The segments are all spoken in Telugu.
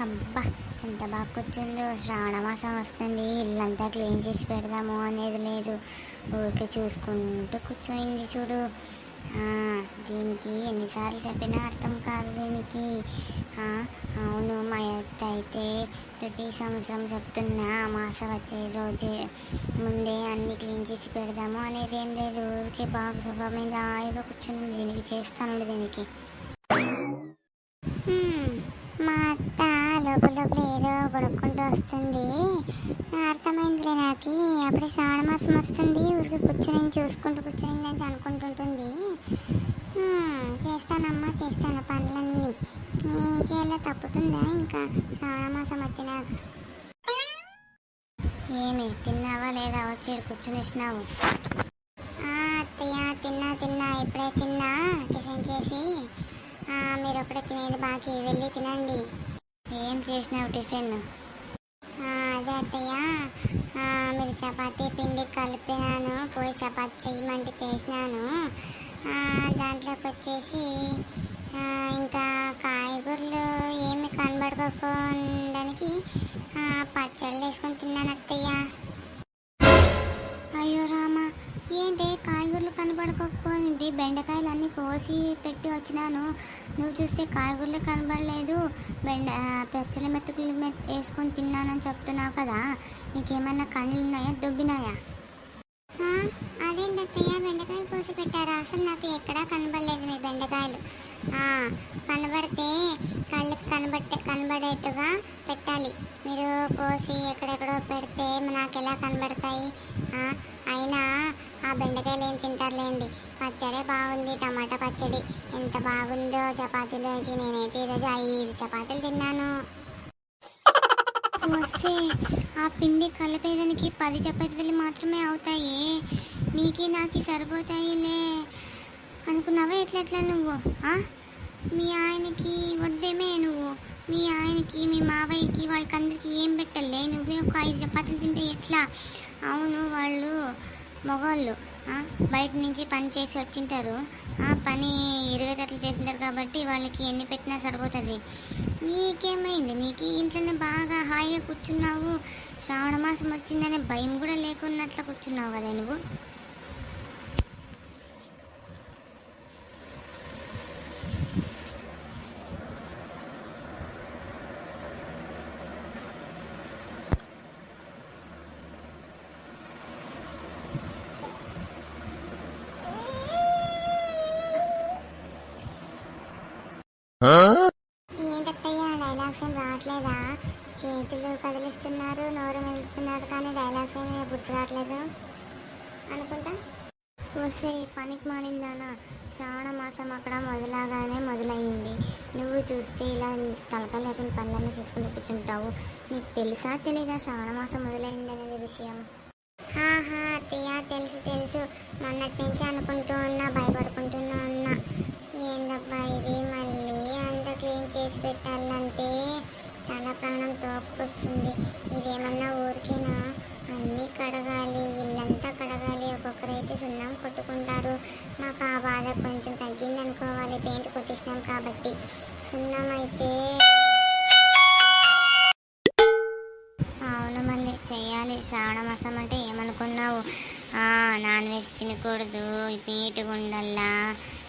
అబ్బా ఎంత బాగా కూర్చుందో. శ్రావణ మాసం వస్తుంది ఇల్లంతా క్లీన్ చేసి పెడదాము అనేది లేదు. ఊరికే చూసుకుంటూ కూర్చోయింది చూడు. దీనికి ఎన్నిసార్లు చెప్పినా అర్థం కాదు దీనికి. అవును మా అత్త అయితే ప్రతి సంవత్సరం చెప్తున్నా మాస వచ్చే రోజే ముందే అన్ని క్లీన్ చేసి పెడదాము అనేది ఏం లేదు. ఊరికే బాబు సోఫా మీద హాయిగా కూర్చొని దీనికి చేస్తాను దీనికి. లోపల లోపల ఏదో కొడుక్కుంటూ వస్తుంది. అర్థమైందిలే నాకు. అప్పుడే శ్రావణమాసం వస్తుంది. ఊరికి కూర్చొని చూసుకుంటూ కూర్చొని అని అనుకుంటుంటుంది చేస్తానమ్మా చేస్తాను పనులన్నీ. ఏం చేయాలో తప్పుతుందా ఇంకా? శ్రావణమాసం వచ్చినాక. ఏమి తిన్నావా లేదా? వచ్చి కూర్చునేసినావు అత్తయ్య తిన్నా తిన్నా. ఇప్పుడే తిన్నా. టిఫిన్ చేసి. మీరు ఒకటే తినేది బాకీ. వెళ్ళి తినండి. ఏం చేసినావు టిఫిన్? అదే అత్తయ్య. మీరు చపాతీ పిండి కలిపినాను పోయి చపాతీ చేయమంటే చేసినాను. దాంట్లోకి వచ్చేసి ఇంకా కాయగూరలు ఏమి కనబడుకోడానికి పచ్చళ్ళు వేసుకొని తిన్నాను అత్తయ్య. కనబడకపోయింది? బెండకాయలు అన్నీ కోసి పెట్టి వచ్చినాను. నువ్వు చూస్తే కాయగూరలు కనబడలేదు. బెండ ఆ, పెచ్చల మెతుకులు మె వేసుకొని తిన్నానని చెప్తున్నావు కదా. నీకేమన్నా కళ్ళు ఉన్నాయా దుబ్బినాయా అదేంటి బెండకాయలు కోసి పెట్టారా? అసలు నాకు ఎక్కడా కనబడలేదు మీ బెండకాయలు. కనబడితే కళ్ళకి కనబట్టే కనబడేట్టుగా పెట్టాలి. మీరు కోసి ఎక్కడెక్కడో పెడితే నాకు ఎలా కనబడతాయి అయినా ఆ బెండకాయలు ఏం తింటారులేండి. పచ్చడే బాగుంది టమాటా పచ్చడి. ఎంత బాగుందో చపాతీలోకి నేనైతే ఈరోజు ఐదు చపాతీలు తిన్నాను. వస్తే ఆ పిండి కలిపేదానికి పది చపాతీలు మాత్రమే అవుతాయి. నీకి నాకు సరిపోతాయిలే. అనుకున్నావా? ఎట్లా ఎట్లా నువ్వు? మీ ఆయనకి వద్దేమే నువ్వు. మీ ఆయనకి మీ మావయ్యకి వాళ్ళకందరికీ ఏం పెట్టలే? నువ్వే ఒక ఐదు చపాతీలు తింటే ఎట్లా? అవును వాళ్ళు మగవాళ్ళు బయట నుంచి పని చేసి వచ్చింటారు. ఆ పని ఇరగతట్లు చేసింటారు కాబట్టి వాళ్ళకి ఎన్ని పెట్టినా సరిపోతుంది. నీకేమైంది? నీకు ఇంట్లోనే బాగా హాయిగా కూర్చున్నావు. శ్రావణ మాసం వచ్చిందనే భయం కూడా లేకున్నట్లు కూర్చున్నావు కదా నువ్వు? మెదులుతున్నారు కానీ డైలాగ్స్ ఏమీ గుర్తు రావట్లేదు. అనుకుంటా? వస్తే పనికి మారిందానా శ్రావణ మాసం అక్కడ మొదలగానే మొదలయ్యింది. నువ్వు చూస్తే ఇలా తలక లేకుండా పనులన్నీ చేసుకుంటూ కూర్చుంటావు. నీకు తెలుసా తెలీదా శ్రావణ మాసం మొదలైంది అనేది విషయం? హాహా అత్తయ్య తెలుసు తెలుసు. మొన్నటి నుంచి అనుకుంటూ ఉన్నా భయపడుకుంటున్నా ఉన్నా ఏందబ్బా ఇది? మళ్ళీ అంత క్లీన్ చేసి పెట్టాలంటే? చాలా ప్రాణం తోపుకొస్తుంది. ఇదేమన్నా ఊరికేనా? అన్నీ కడగాలి ఇల్లంతా కడగాలి ఒక్కొక్కరైతే సున్నం కొట్టుకుంటారు. మాకు ఆ బాధ కొంచెం తగ్గింది అనుకోవాలి పెయింట్ కొట్టించినాం కాబట్టి. సున్నం అయితే ఉంది శ్రావణ మాసం అంటే ఏమనుకున్నావు? నాన్ వెజ్ తినకూడదు. నీట్గా ఉండాలా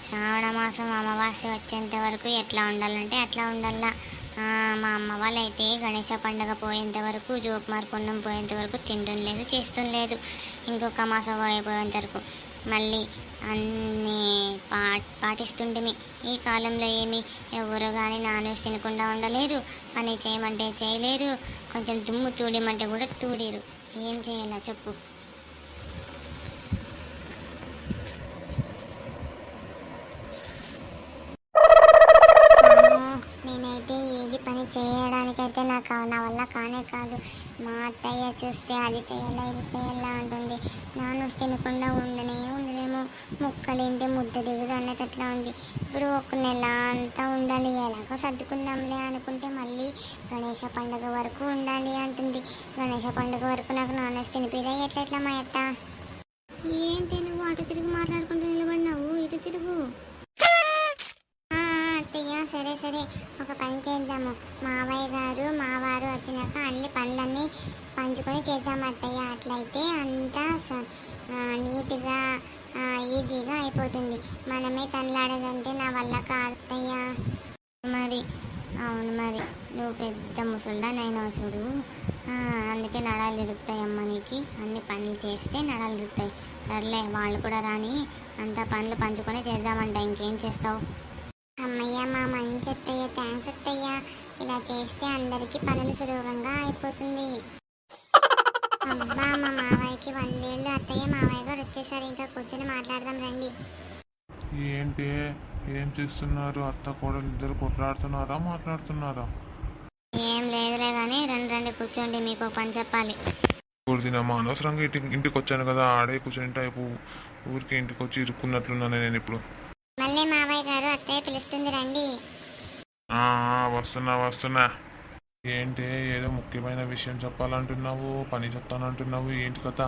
శ్రావణ మాసం అమావాస్య వచ్చేంత వరకు ఎట్లా ఉండాలంటే అట్లా ఉండాలా మా అమ్మ వాళ్ళైతే గణేష పండగ పోయేంత వరకు జోకుమార్ పోయేంత వరకు తినడం లేదు చేస్తూ లేదు ఇంకొక మాసం అయిపోయేంత వరకు. మళ్ళీ అన్నీ పా పాటిస్తుంటిమి. ఈ కాలంలో ఏమి ఎవరు కానీ నాన్ వెజ్ తినకుండా ఉండలేరు. పని చేయమంటే చేయలేరు. కొంచెం దుమ్ము తూడిమంటే కూడా తూడిరు. ఏం చేయాలా చెప్పు. అమ్మో, నేనైతే ఏది పని చేయడానికైతే నాకు నా వల్ల కానే కాదు. మా అత్తయ్య చూస్తే అది చేయాలా ఇది చేయాలా అంటుంది నాన్ వెజ్ తినకుండా ఉండనే ఉండలేము ఎంత దిగుదో దిగుదు అన్నట్లా ఉంది. ఇప్పుడు ఒక నెల అంతా ఉండాలి. ఎలాగో సర్దుకుందాంలే అనుకుంటే మళ్ళీ గణేష పండుగ వరకు ఉండాలి అంటుంది. గణేష పండుగ వరకు నాకు నాన్ వెజ్ తినిపిదా ఎట్లా ఎట్లా మా అత్త? ఏంటి నువ్వు అటు తిరిగి మాట్లాడుకుంటూ నిలబడినావు? ఇటు తిరుగు. ఒక పని చేద్దాము. మావయ్య గారు మావారు వచ్చినాక అన్ని పనులన్నీ పంచుకొని చేద్దాం అత్తయ్య. అట్లయితే అంతా స- నీట్గా ఈజీగా అయిపోతుంది. మనమే తనలాడదంటే నా వల్ల కాదయ్య మరి అవును మరి. నువ్వు పెద్ద ముసల్దానైనా చూడు. అందుకే నడాలు ఇరుగుతాయమ్మ నీకు. అన్ని పనులు చేస్తే నడాలు ఇరుగుతాయి సర్లే వాళ్ళు కూడా రాని అంత పనులు పంచుకొని చేద్దామంట. ఇంకేం చేస్తావు? అమ్మయ్య మా మంచి అత్తయ్య థ్యాంక్స్ అత్తయ్య. ఇలా చేస్తే అందరికీ పనులు సులభంగా అయిపోతుంది. అబ్బా మా మావయ్యకి వందేళ్ళు అత్తయ్య మావయ్య గారు వచ్చేసారు. ఇంకా కూర్చొని మాట్లాడదాం రండి. ఏంటి? ఏం చేస్తున్నారు? అత్త కోడలు ఇద్దరు కొట్లాడుతున్నారా మాట్లాడుతున్నారా? ఏం లేదులే కానీ రండి రండి కూర్చోండి మీకు పని చెప్పాలి. ఊరిదినమ్మా అనవసరంగా ఇంటి ఇంటికి వచ్చాను కదా ఆడే కూర్చొని టైపు ఊరికి ఇంటికి వచ్చి ఇరుక్కున్నట్లున్నాను నేను ఇప్పుడు. మళ్ళీ మావయ్య గారు అత్తయ్య పిలుస్తుంది రండి. ఆ, ఆ, వస్తున్నా వస్తున్నా. ఏంటి ఏదో ముఖ్యమైన విషయం చెప్పాలంటున్నావు పని చెప్తానంటున్నావు ఏంటి కథ?